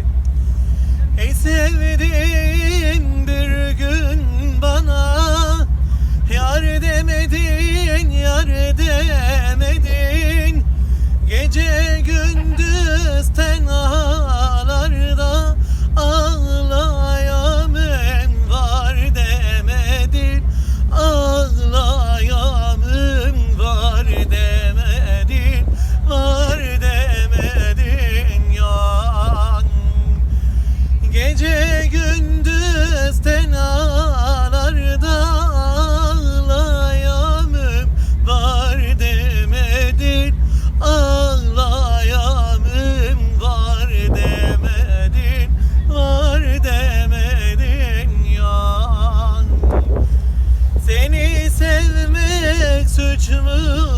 Haydi. Ey sevdiğim bir gün bana Yar demedin, yar demedin Gece gündüz tenhalarda Gece gündüz tenalarda ağlayamım. Var demedin Ağlayamım. Var demedin Var demedin yan Seni sevmek suç mu